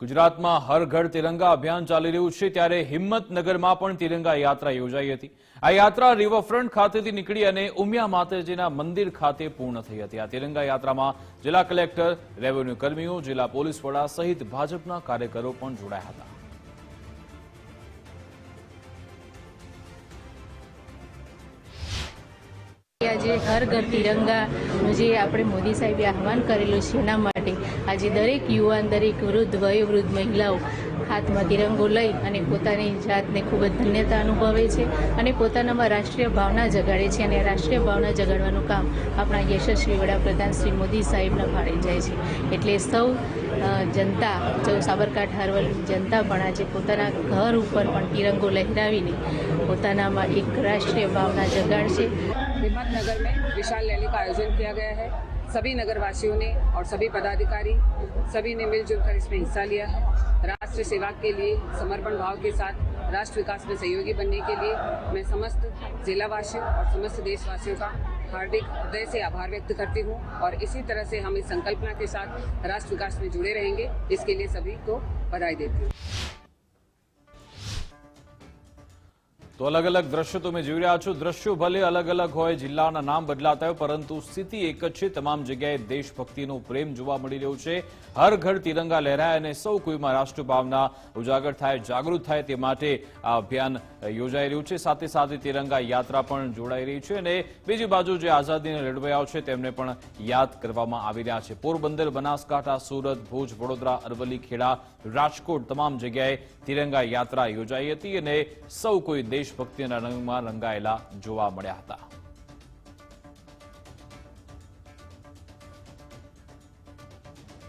ગુજરાતમાં હર ઘર તિરંગા અભિયાન ચાલી રહ્યું છે ત્યારે હિંમતનગરમાં પણ તિરંગા યાત્રા યોજાઈ હતી. આ યાત્રા રિવરફ્રન્ટ ખાતેથી નીકળી અને ઉમિયા માતાજીના મંદિર ખાતે પૂર્ણ થઈ હતી. આ તિરંગા યાત્રામાં જિલ્લા કલેક્ટર, રેવન્યુ કર્મીઓ, જિલ્લા પોલીસ વડા સહિત ભાજપના કાર્યકરો પણ જોડાયા હતા. આજે હર ઘર તિરંગાનું જે આપણે મોદી સાહેબે આહવાન કરેલું છે, એના માટે આજે દરેક યુવાન, દરેક વૃદ્ધ, વયોવૃદ્ધ મહિલાઓ હાથમાં તિરંગો લઈ અને પોતાની જાતને ખૂબ જ ધન્યતા અનુભવે છે અને પોતાનામાં રાષ્ટ્રીય ભાવના જગાડે છે અને રાષ્ટ્રીય ભાવના જગાડવાનું કામ આપણા યશસ્વી વડાપ્રધાન શ્રી મોદી સાહેબના ફાળે જાય છે એટલે સૌ અ, જનતા જો સાબરકાંઠા હરવલની જનતા પણ આજે પોતાના ઘર ઉપર પણ તિરંગો લહેરાવીને પોતાનામાં એક રાષ્ટ્રીય ભાવના જગાડશે हिम्मतनगर में विशाल रैली का आयोजन किया गया है सभी नगरवासियों ने और सभी पदाधिकारी सभी ने मिलजुल कर इसमें हिस्सा लिया है राष्ट्र सेवा के लिए, समर्पण भाव के साथ राष्ट्र विकास में सहयोगी बनने के लिए मैं समस्त जिलावासियों और समस्त देशवासियों का हार्दिक हृदय से आभार व्यक्त करती हूँ और इसी तरह से हम इस संकल्पना के साथ राष्ट्र विकास में जुड़े रहेंगे। इसके लिए सभी को बधाई देती हूँ। તો અલગ અલગ દ્રશ્યો તમે જોઈ રહ્યા છો. દ્રશ્યો ભલે અલગ અલગ હોય, જિલ્લાના નામ બદલાતા હોય, પરંતુ સ્થિતિ એક જ છે. તમામ જગ્યાએ દેશભક્તિનો પ્રેમ જોવા મળી રહ્યો છે. હર ઘર તિરંગા લહેરાય અને સૌ કોઈમાં રાષ્ટ્રભાવના ઉજાગર થાય, જાગૃત થાય તે માટે આ અભિયાન યોજાઈ રહ્યું છે. સાથે સાથે તિરંગા યાત્રા પણ જોડાઈ રહી છે અને બીજી બાજુ જે આઝાદીના લડવૈયાઓ છે, તેમને પણ યાદ કરવામાં આવી રહ્યા છે. પોરબંદર, બનાસકાંઠા, સુરત, ભુજ, વડોદરા, અરવલ્લી, ખેડા, રાજકોટ તમામ જગ્યાએ તિરંગા યાત્રા યોજાઈ હતી અને સૌ કોઈ દેશભક્તિના રંગમાં રંગાયેલા જોવા મળ્યા હતા.